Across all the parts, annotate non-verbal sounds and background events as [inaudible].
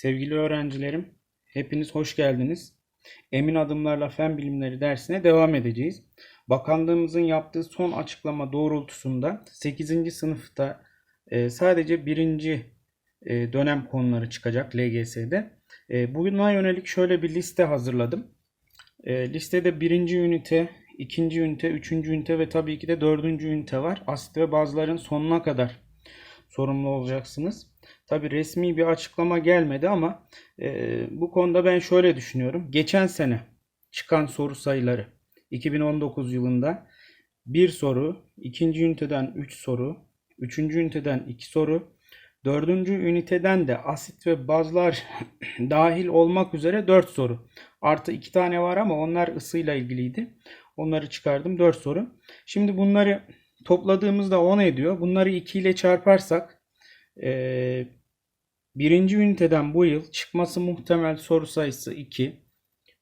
Sevgili öğrencilerim, hepiniz hoş geldiniz. Emin adımlarla fen bilimleri dersine devam edeceğiz. Bakanlığımızın yaptığı son açıklama doğrultusunda 8. sınıfta e, sadece birinci e, dönem konuları çıkacak LGS'de. E, buna yönelik şöyle bir liste hazırladım. Listede birinci ünite, ikinci ünite, üçüncü ünite ve tabii ki de dördüncü ünite var. Asit ve bazların sonuna kadar sorumlu olacaksınız. Tabi resmi bir açıklama gelmedi ama e, bu konuda ben şöyle düşünüyorum. Geçen sene çıkan soru sayıları 2019 yılında bir soru, ikinci üniteden 3 soru, üçüncü üniteden 2 soru, dördüncü üniteden de asit ve bazlar [laughs] dahil olmak üzere 4 soru. Artı 2 tane var ama onlar ısıyla ilgiliydi. Onları çıkardım 4 soru. Şimdi bunları topladığımızda 10 ediyor. Bunları 2 ile çarparsak e, birinci üniteden bu yıl çıkması muhtemel soru sayısı 2.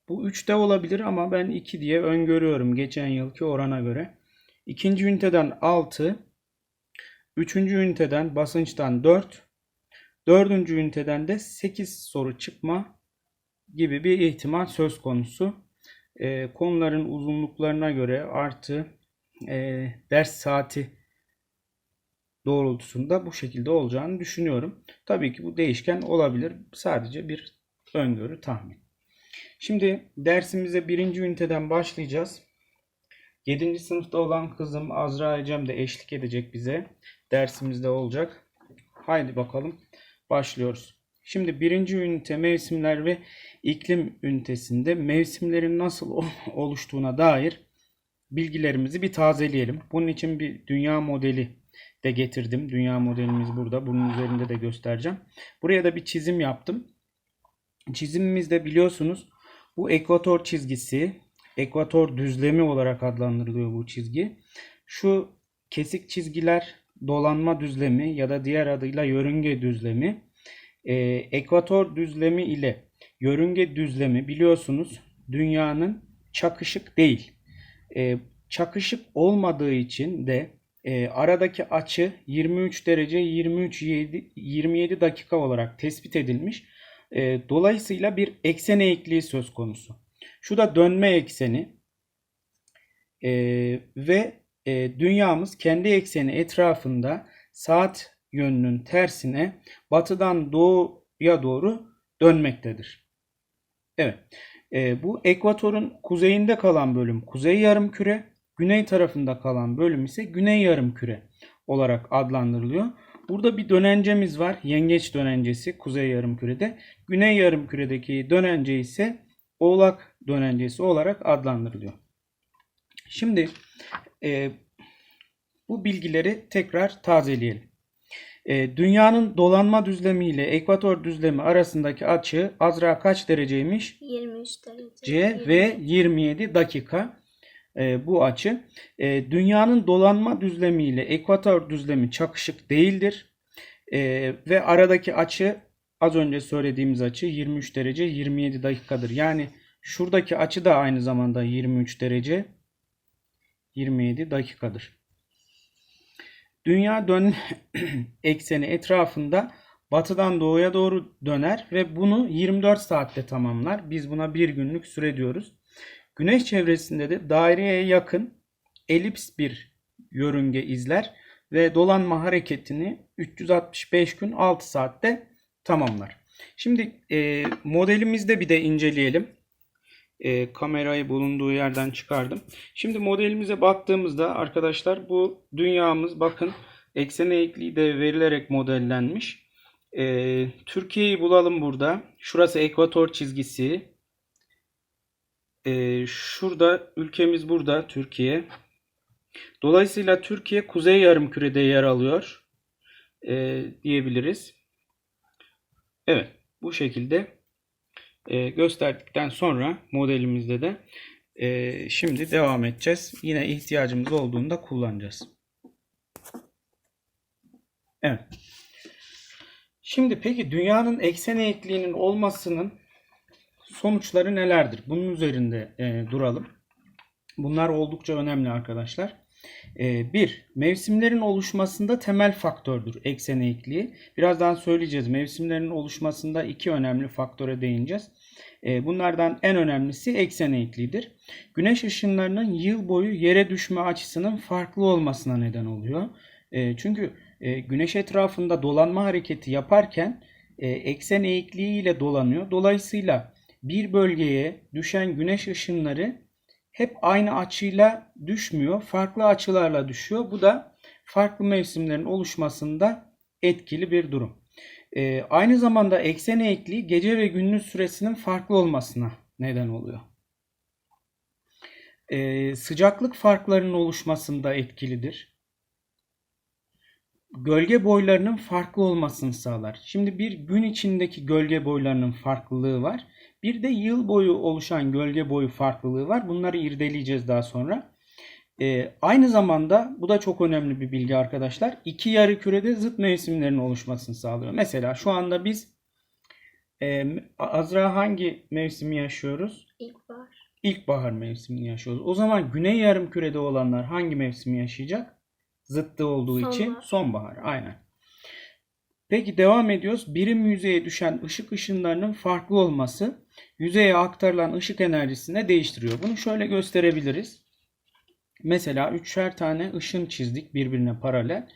Bu 3 de olabilir ama ben 2 diye öngörüyorum geçen yılki orana göre. İkinci üniteden 6. Üçüncü üniteden basınçtan 4. Dördüncü üniteden de 8 soru çıkma gibi bir ihtimal söz konusu. E, konuların uzunluklarına göre artı e, ders saati doğrultusunda bu şekilde olacağını düşünüyorum. Tabii ki bu değişken olabilir. Sadece bir öngörü tahmin. Şimdi dersimize birinci üniteden başlayacağız. 7. sınıfta olan kızım Azra Ecem de eşlik edecek bize. Dersimizde olacak. Haydi bakalım başlıyoruz. Şimdi birinci ünite mevsimler ve iklim ünitesinde mevsimlerin nasıl oluştuğuna dair bilgilerimizi bir tazeleyelim. Bunun için bir dünya modeli de getirdim. Dünya modelimiz burada. Bunun üzerinde de göstereceğim. Buraya da bir çizim yaptım. Çizimimizde biliyorsunuz bu ekvator çizgisi, ekvator düzlemi olarak adlandırılıyor bu çizgi. Şu kesik çizgiler dolanma düzlemi ya da diğer adıyla yörünge düzlemi. Ee, ekvator düzlemi ile yörünge düzlemi biliyorsunuz dünyanın çakışık değil. Ee, çakışık olmadığı için de e, aradaki açı 23 derece 23 7, 27 dakika olarak tespit edilmiş. E, dolayısıyla bir eksen eğikliği söz konusu. Şu da dönme ekseni e, ve e, dünyamız kendi ekseni etrafında saat yönünün tersine batıdan doğuya doğru dönmektedir. Evet. E, bu ekvatorun kuzeyinde kalan bölüm kuzey yarımküre, Güney tarafında kalan bölüm ise güney yarımküre olarak adlandırılıyor. Burada bir dönencemiz var. Yengeç dönencesi kuzey yarımkürede. Güney yarımküredeki dönence ise oğlak dönencesi olarak adlandırılıyor. Şimdi e, bu bilgileri tekrar tazeleyelim. E, dünyanın dolanma düzlemi ile ekvator düzlemi arasındaki açı azra kaç dereceymiş? 23 derece. C ve 27 dakika e, bu açı. E, dünyanın dolanma düzlemi ile ekvator düzlemi çakışık değildir. E, ve aradaki açı az önce söylediğimiz açı 23 derece 27 dakikadır. Yani şuradaki açı da aynı zamanda 23 derece 27 dakikadır. Dünya dön [clears throat] ekseni etrafında batıdan doğuya doğru döner ve bunu 24 saatte tamamlar. Biz buna bir günlük süre diyoruz. Güneş çevresinde de daireye yakın elips bir yörünge izler ve dolanma hareketini 365 gün 6 saatte tamamlar. Şimdi e, modelimizde bir de inceleyelim. E, kamerayı bulunduğu yerden çıkardım. Şimdi modelimize baktığımızda arkadaşlar bu dünyamız bakın eksen eğikliği de verilerek modellenmiş. E, Türkiye'yi bulalım burada. Şurası ekvator çizgisi. Ee, şurada ülkemiz burada Türkiye. Dolayısıyla Türkiye kuzey yarımkürede yer alıyor e, diyebiliriz. Evet bu şekilde e, gösterdikten sonra modelimizde de e, şimdi devam edeceğiz. Yine ihtiyacımız olduğunda kullanacağız. Evet. Şimdi peki dünyanın eksen eğikliğinin olmasının sonuçları nelerdir? Bunun üzerinde e, duralım. Bunlar oldukça önemli arkadaşlar. Ee, bir, mevsimlerin oluşmasında temel faktördür eksen eğikliği. Birazdan söyleyeceğiz. Mevsimlerin oluşmasında iki önemli faktöre değineceğiz. Ee, bunlardan en önemlisi eksen eğikliğidir. Güneş ışınlarının yıl boyu yere düşme açısının farklı olmasına neden oluyor. Ee, çünkü e, güneş etrafında dolanma hareketi yaparken e, eksen eğikliği ile dolanıyor. Dolayısıyla bir bölgeye düşen güneş ışınları hep aynı açıyla düşmüyor. Farklı açılarla düşüyor. Bu da farklı mevsimlerin oluşmasında etkili bir durum. Ee, aynı zamanda eksen eğikliği gece ve gündüz süresinin farklı olmasına neden oluyor. Ee, sıcaklık farklarının oluşmasında etkilidir. Gölge boylarının farklı olmasını sağlar. Şimdi bir gün içindeki gölge boylarının farklılığı var. Bir de yıl boyu oluşan gölge boyu farklılığı var. Bunları irdeleyeceğiz daha sonra. Ee, aynı zamanda bu da çok önemli bir bilgi arkadaşlar. İki yarı kürede zıt mevsimlerin oluşmasını sağlıyor. Mesela şu anda biz e, Azra hangi mevsimi yaşıyoruz? İlkbahar. İlkbahar mevsimini yaşıyoruz. O zaman güney yarım kürede olanlar hangi mevsimi yaşayacak? Zıttı olduğu için Sonbahar. sonbahar. Aynen. Peki devam ediyoruz. Birim yüzeye düşen ışık ışınlarının farklı olması yüzeye aktarılan ışık enerjisine değiştiriyor. Bunu şöyle gösterebiliriz. Mesela üçer tane ışın çizdik birbirine paralel.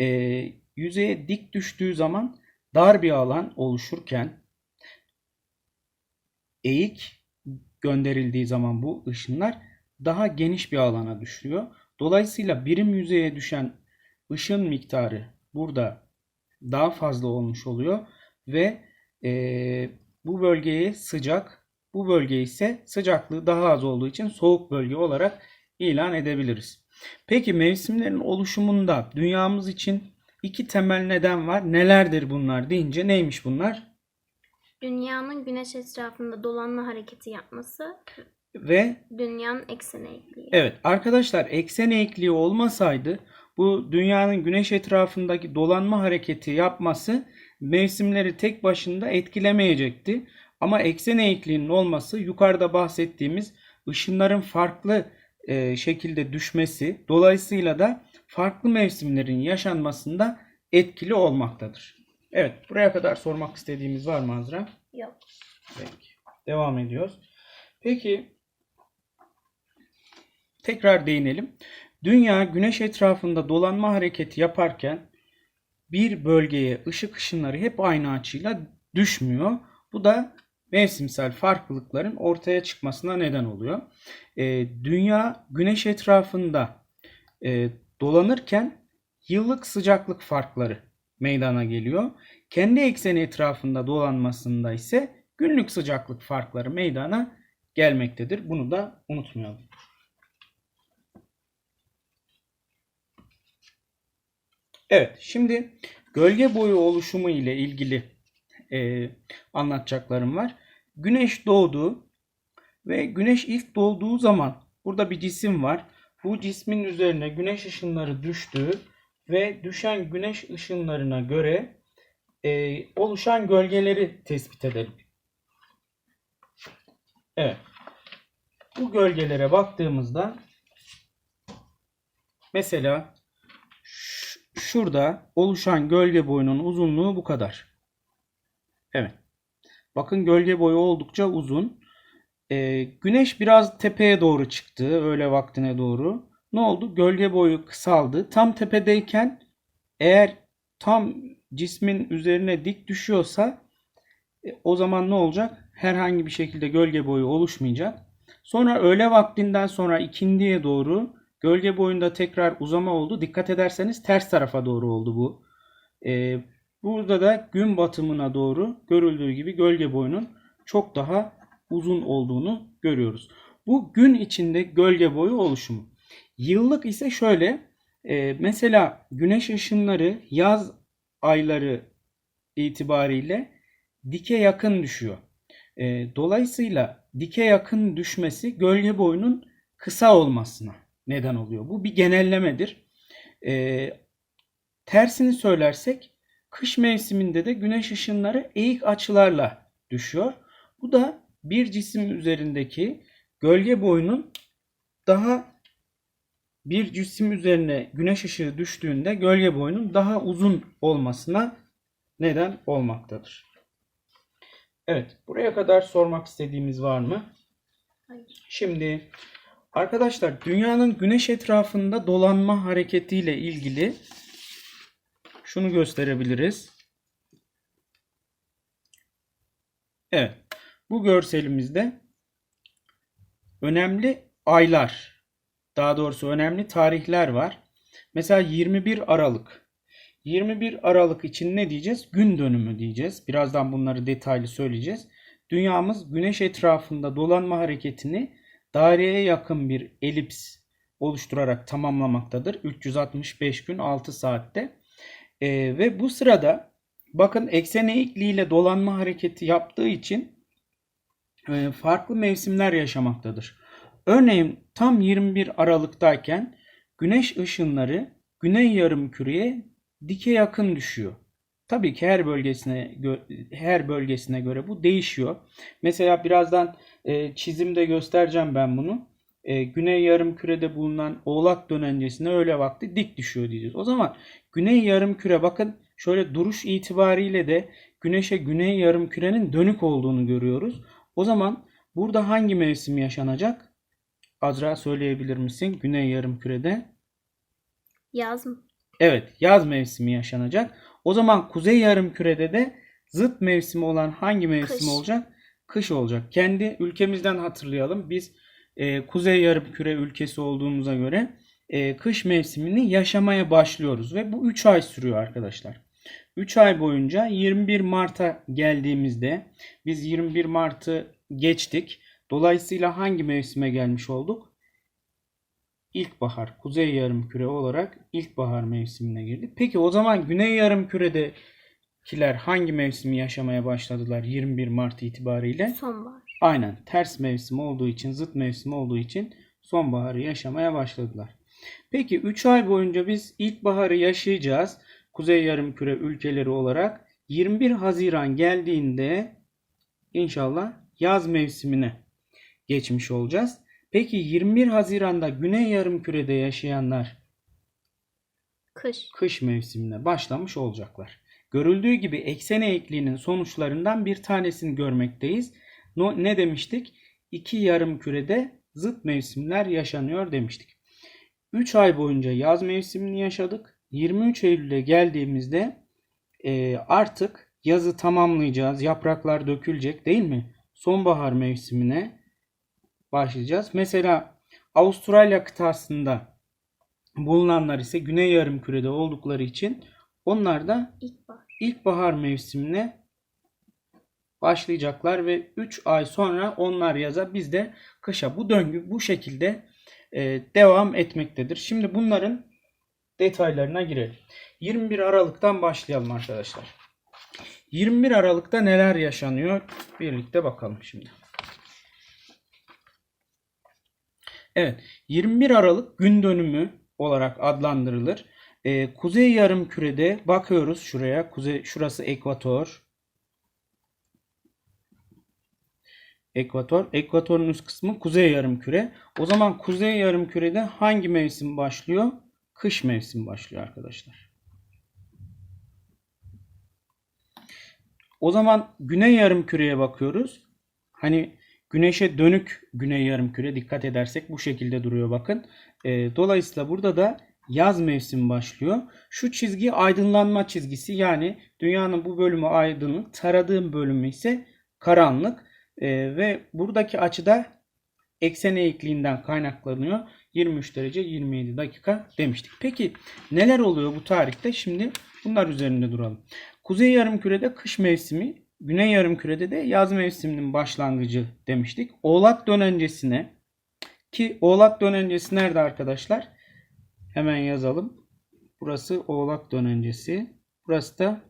Ee, yüzeye dik düştüğü zaman dar bir alan oluşurken eğik gönderildiği zaman bu ışınlar daha geniş bir alana düşüyor. Dolayısıyla birim yüzeye düşen ışın miktarı burada daha fazla olmuş oluyor ve e, bu bölgeye sıcak, bu bölge ise sıcaklığı daha az olduğu için soğuk bölge olarak ilan edebiliriz. Peki mevsimlerin oluşumunda dünyamız için iki temel neden var. Nelerdir bunlar deyince neymiş bunlar? Dünyanın güneş etrafında dolanma hareketi yapması, Ve dünyanın eksen eğikliği. Evet arkadaşlar eksen eğikliği olmasaydı bu dünyanın güneş etrafındaki dolanma hareketi yapması mevsimleri tek başına etkilemeyecekti. Ama eksen eğikliğinin olması yukarıda bahsettiğimiz ışınların farklı e, şekilde düşmesi dolayısıyla da farklı mevsimlerin yaşanmasında etkili olmaktadır. Evet buraya kadar sormak istediğimiz var mı Azra? Yok. Peki. Devam ediyoruz. Peki tekrar değinelim. Dünya güneş etrafında dolanma hareketi yaparken bir bölgeye ışık ışınları hep aynı açıyla düşmüyor. Bu da mevsimsel farklılıkların ortaya çıkmasına neden oluyor. Ee, dünya güneş etrafında e, dolanırken yıllık sıcaklık farkları meydana geliyor. Kendi ekseni etrafında dolanmasında ise günlük sıcaklık farkları meydana gelmektedir. Bunu da unutmayalım. Evet, şimdi gölge boyu oluşumu ile ilgili e, anlatacaklarım var. Güneş doğdu ve güneş ilk doğduğu zaman burada bir cisim var. Bu cismin üzerine güneş ışınları düştü ve düşen güneş ışınlarına göre e, oluşan gölgeleri tespit edelim. Evet. Bu gölgelere baktığımızda mesela şurada oluşan gölge boyunun uzunluğu bu kadar. Evet. Bakın gölge boyu oldukça uzun. Ee, güneş biraz tepeye doğru çıktı öğle vaktine doğru. Ne oldu? Gölge boyu kısaldı. Tam tepedeyken eğer tam cismin üzerine dik düşüyorsa e, o zaman ne olacak? Herhangi bir şekilde gölge boyu oluşmayacak. Sonra öğle vaktinden sonra ikindiye doğru gölge boyunda tekrar uzama oldu. Dikkat ederseniz ters tarafa doğru oldu bu. Ee, burada da gün batımına doğru görüldüğü gibi gölge boyunun çok daha uzun olduğunu görüyoruz. Bu gün içinde gölge boyu oluşumu. Yıllık ise şöyle. e, mesela güneş ışınları yaz ayları itibariyle dike yakın düşüyor. E, dolayısıyla dike yakın düşmesi gölge boyunun kısa olmasına neden oluyor. Bu bir genellemedir. E, tersini söylersek kış mevsiminde de güneş ışınları eğik açılarla düşüyor. Bu da bir cisim üzerindeki gölge boyunun daha bir cisim üzerine güneş ışığı düştüğünde gölge boyunun daha uzun olmasına neden olmaktadır. Evet, buraya kadar sormak istediğimiz var mı? Hayır. Şimdi arkadaşlar dünyanın güneş etrafında dolanma hareketiyle ilgili şunu gösterebiliriz. Evet. Bu görselimizde önemli aylar, daha doğrusu önemli tarihler var. Mesela 21 Aralık. 21 Aralık için ne diyeceğiz? Gün dönümü diyeceğiz. Birazdan bunları detaylı söyleyeceğiz. Dünyamız güneş etrafında dolanma hareketini daireye yakın bir elips oluşturarak tamamlamaktadır. 365 gün 6 saatte. Ee, ve bu sırada bakın eksen eğikliğiyle dolanma hareketi yaptığı için e, farklı mevsimler yaşamaktadır. Örneğin tam 21 Aralık'tayken güneş ışınları güney yarımküreye dike yakın düşüyor. Tabii ki her bölgesine her bölgesine göre bu değişiyor. Mesela birazdan e, çizimde göstereceğim ben bunu. E, güney yarımkürede bulunan Oğlak dönencesine öğle vakti dik düşüyor diyeceğiz. O zaman güney yarımküre bakın şöyle duruş itibariyle de güneşe güney yarımkürenin dönük olduğunu görüyoruz. O zaman burada hangi mevsim yaşanacak? Azra söyleyebilir misin? Güney yarımkürede. Yaz mı? Evet, yaz mevsimi yaşanacak. O zaman kuzey yarımkürede de zıt mevsimi olan hangi mevsim Kış. olacak? Kış olacak. Kendi ülkemizden hatırlayalım. Biz e, kuzey yarımküre ülkesi olduğumuza göre e, kış mevsimini yaşamaya başlıyoruz ve bu 3 ay sürüyor arkadaşlar. 3 ay boyunca 21 Mart'a geldiğimizde biz 21 Mart'ı geçtik. Dolayısıyla hangi mevsime gelmiş olduk? İlkbahar, kuzey yarımküre olarak ilkbahar mevsimine girdik. Peki o zaman güney yarımküredekiler hangi mevsimi yaşamaya başladılar 21 Mart itibariyle? Sonbahar. Aynen ters mevsim olduğu için, zıt mevsim olduğu için sonbaharı yaşamaya başladılar. Peki 3 ay boyunca biz ilkbaharı yaşayacağız. Kuzey yarımküre ülkeleri olarak 21 Haziran geldiğinde inşallah yaz mevsimine geçmiş olacağız. Peki 21 Haziran'da Güney Yarımküre'de yaşayanlar Kış. kış mevsimine başlamış olacaklar. Görüldüğü gibi eksen eğikliğinin sonuçlarından bir tanesini görmekteyiz. No- Ne demiştik? İki yarım kürede zıt mevsimler yaşanıyor demiştik. 3 ay boyunca yaz mevsimini yaşadık. 23 Eylül'e geldiğimizde e, artık yazı tamamlayacağız. Yapraklar dökülecek değil mi? Sonbahar mevsimine başlayacağız. Mesela Avustralya kıtasında bulunanlar ise güney yarımkürede oldukları için onlar da İlkbahar. ilkbahar mevsimine başlayacaklar ve 3 ay sonra onlar yaza biz de kışa bu döngü bu şekilde e, devam etmektedir. Şimdi bunların detaylarına girelim. 21 Aralık'tan başlayalım arkadaşlar. 21 Aralık'ta neler yaşanıyor? Birlikte bakalım şimdi. Evet, 21 Aralık gün dönümü olarak adlandırılır. Ee, kuzey yarımkürede bakıyoruz şuraya. Kuzey şurası ekvator. Ekvator. Ekvatorun üst kısmı kuzey yarımküre. O zaman kuzey yarımkürede hangi mevsim başlıyor? Kış mevsimi başlıyor arkadaşlar. O zaman güney yarımküreye bakıyoruz. Hani güneşe dönük güney yarımküre dikkat edersek bu şekilde duruyor bakın. Ee, dolayısıyla burada da yaz mevsimi başlıyor. Şu çizgi aydınlanma çizgisi yani dünyanın bu bölümü aydınlık, taradığım bölümü ise karanlık. Ee, ve buradaki açıda eksen eğikliğinden kaynaklanıyor. 23 derece 27 dakika demiştik. Peki neler oluyor bu tarihte? Şimdi bunlar üzerinde duralım. Kuzey yarımkürede kış mevsimi, güney yarımkürede de yaz mevsiminin başlangıcı demiştik. Oğlak dönencesine ki Oğlak dönencesi nerede arkadaşlar? Hemen yazalım. Burası Oğlak dönencesi. Burası da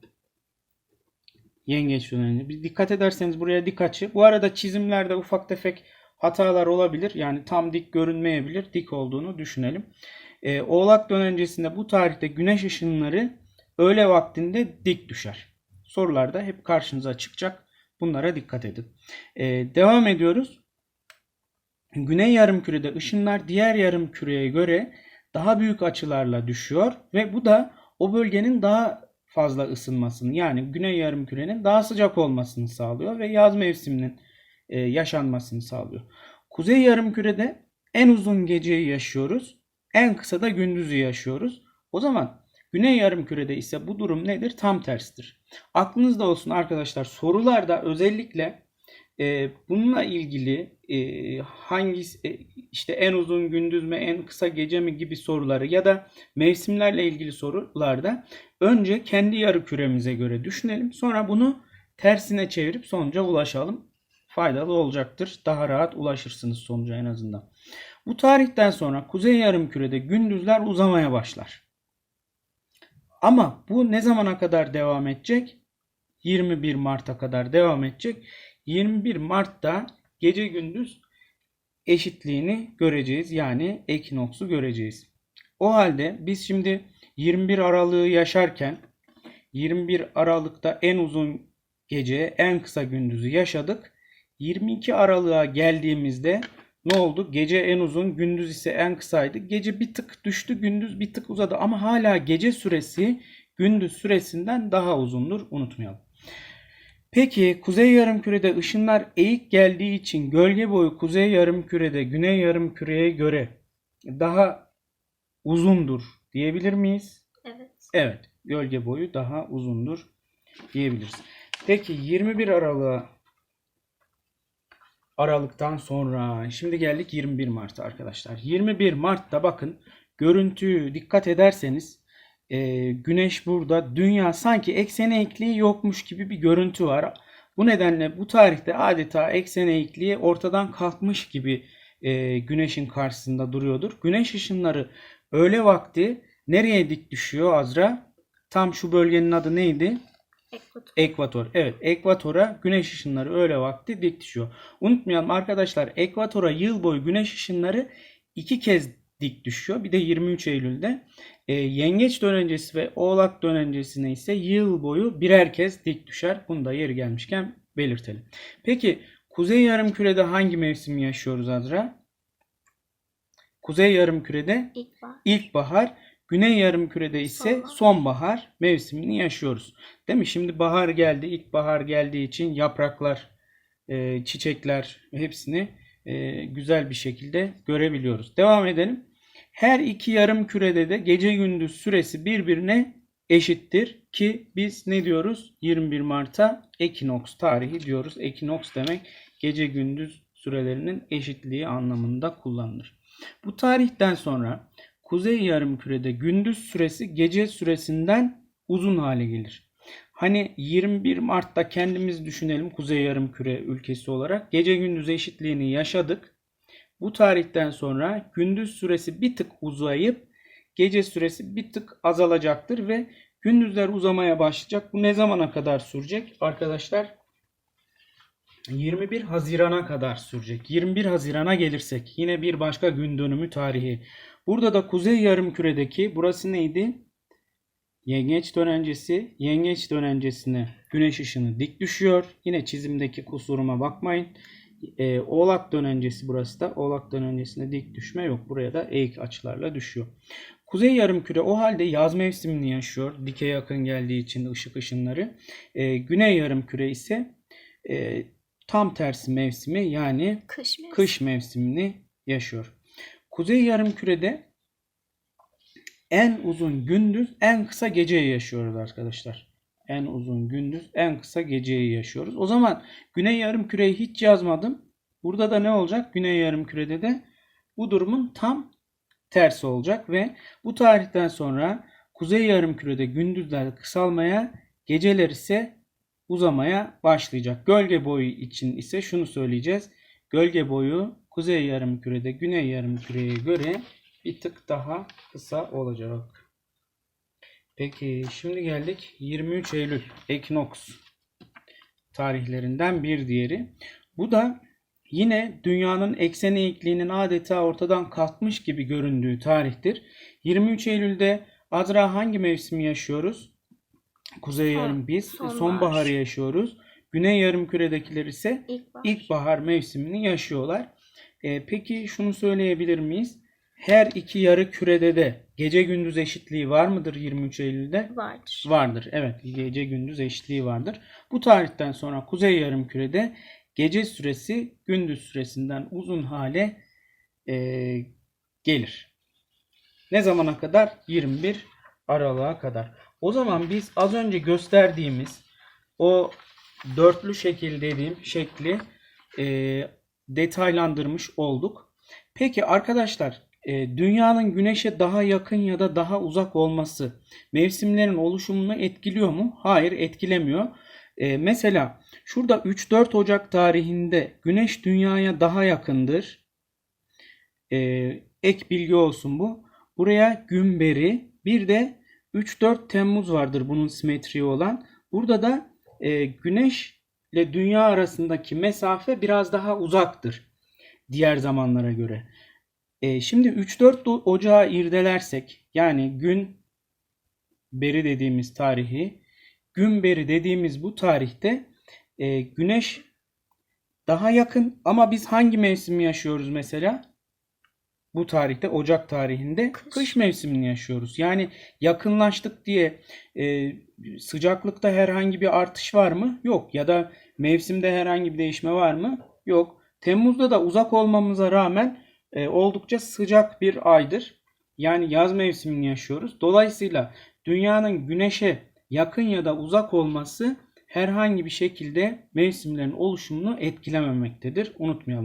Yengeç dönencesi. Bir dikkat ederseniz buraya dik açı. Bu arada çizimlerde ufak tefek hatalar olabilir. Yani tam dik görünmeyebilir. Dik olduğunu düşünelim. Ee, Oğlak dönencesinde bu tarihte güneş ışınları öğle vaktinde dik düşer. Sorularda hep karşınıza çıkacak. Bunlara dikkat edin. Ee, devam ediyoruz. Güney yarımkürede ışınlar diğer yarımküreye göre daha büyük açılarla düşüyor ve bu da o bölgenin daha fazla ısınmasını yani güney yarımkürenin daha sıcak olmasını sağlıyor ve yaz mevsiminin e, yaşanmasını sağlıyor. Kuzey yarımkürede en uzun geceyi yaşıyoruz, en kısa da gündüzü yaşıyoruz. O zaman güney yarımkürede ise bu durum nedir? Tam tersidir. Aklınızda olsun arkadaşlar sorularda özellikle e, bununla ilgili e, hangisi e, işte en uzun gündüz mü en kısa gece mi gibi soruları ya da mevsimlerle ilgili sorularda önce kendi yarı küremize göre düşünelim. Sonra bunu tersine çevirip sonuca ulaşalım. Faydalı olacaktır. Daha rahat ulaşırsınız sonuca en azından. Bu tarihten sonra kuzey yarımkürede gündüzler uzamaya başlar. Ama bu ne zamana kadar devam edecek? 21 Mart'a kadar devam edecek. 21 Mart'ta gece gündüz eşitliğini göreceğiz. Yani ekinoks'u göreceğiz. O halde biz şimdi 21 Aralık'ı yaşarken 21 Aralık'ta en uzun gece, en kısa gündüzü yaşadık. 22 Aralık'a geldiğimizde ne oldu? Gece en uzun, gündüz ise en kısaydı. Gece bir tık düştü, gündüz bir tık uzadı ama hala gece süresi gündüz süresinden daha uzundur. Unutmayalım. Peki kuzey yarımkürede ışınlar eğik geldiği için gölge boyu kuzey yarımkürede güney yarımküreye göre daha uzundur diyebilir miyiz? Evet. Evet, gölge boyu daha uzundur diyebiliriz. Peki 21 Aralık'a Aralık'tan sonra şimdi geldik 21 Mart'a arkadaşlar. 21 Mart'ta bakın görüntüyü dikkat ederseniz e, güneş burada dünya sanki eksen eğikliği yokmuş gibi bir görüntü var. Bu nedenle bu tarihte adeta eksen eğikliği ortadan kalkmış gibi e, güneşin karşısında duruyordur. Güneş ışınları öğle vakti nereye dik düşüyor Azra? Tam şu bölgenin adı neydi? Ekvator. Ekvator. Evet, ekvatora güneş ışınları öğle vakti dik düşüyor. Unutmayalım arkadaşlar, ekvatora yıl boyu güneş ışınları iki kez dik düşüyor. Bir de 23 Eylül'de. E, yengeç dönencesi ve oğlak dönencesine ise yıl boyu birer kez dik düşer. Bunu da yeri gelmişken belirtelim. Peki Kuzey Yarımküre'de hangi mevsimi yaşıyoruz Azra? Kuzey Yarımküre'de İlkbahar. ilkbahar, Güney Yarımküre'de ise Sonbahar. sonbahar mevsimini yaşıyoruz. Değil mi? Şimdi bahar geldi, ilkbahar geldiği için yapraklar, e, çiçekler hepsini e, güzel bir şekilde görebiliyoruz. Devam edelim. Her iki yarım kürede de gece gündüz süresi birbirine eşittir ki biz ne diyoruz? 21 Mart'a ekinoks tarihi diyoruz. Ekinoks demek gece gündüz sürelerinin eşitliği anlamında kullanılır. Bu tarihten sonra Kuzey Yarımküre'de gündüz süresi gece süresinden uzun hale gelir. Hani 21 Mart'ta kendimiz düşünelim Kuzey Yarımküre ülkesi olarak gece gündüz eşitliğini yaşadık. Bu tarihten sonra gündüz süresi bir tık uzayıp gece süresi bir tık azalacaktır ve gündüzler uzamaya başlayacak. Bu ne zamana kadar sürecek? Arkadaşlar 21 Haziran'a kadar sürecek. 21 Haziran'a gelirsek yine bir başka gün dönümü tarihi. Burada da Kuzey Yarımküre'deki burası neydi? Yengeç dönencesi. Yengeç dönencesine güneş ışını dik düşüyor. Yine çizimdeki kusuruma bakmayın. Ee, Oğlak dönencesi burası da. Oğlak dönencesine dik düşme yok. Buraya da eğik açılarla düşüyor. Kuzey yarımküre o halde yaz mevsimini yaşıyor. Dike yakın geldiği için ışık ışınları. Ee, güney yarımküre ise e, tam tersi mevsimi yani Kış mevsimi. kış mevsimini yaşıyor. Kuzey yarımkürede en uzun gündüz, en kısa geceyi yaşıyoruz arkadaşlar. En uzun gündüz, en kısa geceyi yaşıyoruz. O zaman Güney yarımküreyi hiç yazmadım. Burada da ne olacak? Güney yarımkürede de bu durumun tam tersi olacak ve bu tarihten sonra Kuzey yarımkürede gündüzler kısalmaya, geceler ise uzamaya başlayacak. Gölge boyu için ise şunu söyleyeceğiz. Gölge boyu kuzey yarımkürede güney yarımküreye göre bir tık daha kısa olacak. Peki şimdi geldik 23 Eylül ekinoks tarihlerinden bir diğeri. Bu da yine dünyanın eksen eğikliğinin adeta ortadan kalkmış gibi göründüğü tarihtir. 23 Eylül'de Azra hangi mevsimi yaşıyoruz? Kuzey yarım biz sonbahar. sonbaharı yaşıyoruz. Güney yarımküredekiler ise İlkbahar. ilkbahar mevsimini yaşıyorlar. Ee, peki şunu söyleyebilir miyiz? her iki yarı kürede de gece gündüz eşitliği var mıdır 23 Eylül'de? Vardır. Vardır. Evet, gece gündüz eşitliği vardır. Bu tarihten sonra Kuzey Yarımküre'de gece süresi gündüz süresinden uzun hale e, gelir. Ne zamana kadar? 21 Aralık'a kadar. O zaman biz az önce gösterdiğimiz o dörtlü şekil dediğim şekli e, detaylandırmış olduk. Peki arkadaşlar e, dünyanın güneşe daha yakın ya da daha uzak olması mevsimlerin oluşumunu etkiliyor mu? Hayır etkilemiyor. E, mesela şurada 3-4 Ocak tarihinde güneş dünyaya daha yakındır. E, ek bilgi olsun bu. Buraya Gümberi bir de 3-4 Temmuz vardır bunun simetriği olan. Burada da güneş ile dünya arasındaki mesafe biraz daha uzaktır diğer zamanlara göre. E, şimdi 3-4 Ocağı irdelersek yani gün beri dediğimiz tarihi gün beri dediğimiz bu tarihte e, güneş daha yakın ama biz hangi mevsimi yaşıyoruz mesela? Bu tarihte Ocak tarihinde Kış. kış mevsimini yaşıyoruz. Yani yakınlaştık diye e, sıcaklıkta herhangi bir artış var mı? Yok. Ya da mevsimde herhangi bir değişme var mı? Yok. Temmuz'da da uzak olmamıza rağmen e, oldukça sıcak bir aydır. Yani yaz mevsimini yaşıyoruz. Dolayısıyla dünyanın güneşe yakın ya da uzak olması herhangi bir şekilde mevsimlerin oluşumunu etkilememektedir. Unutmayalım.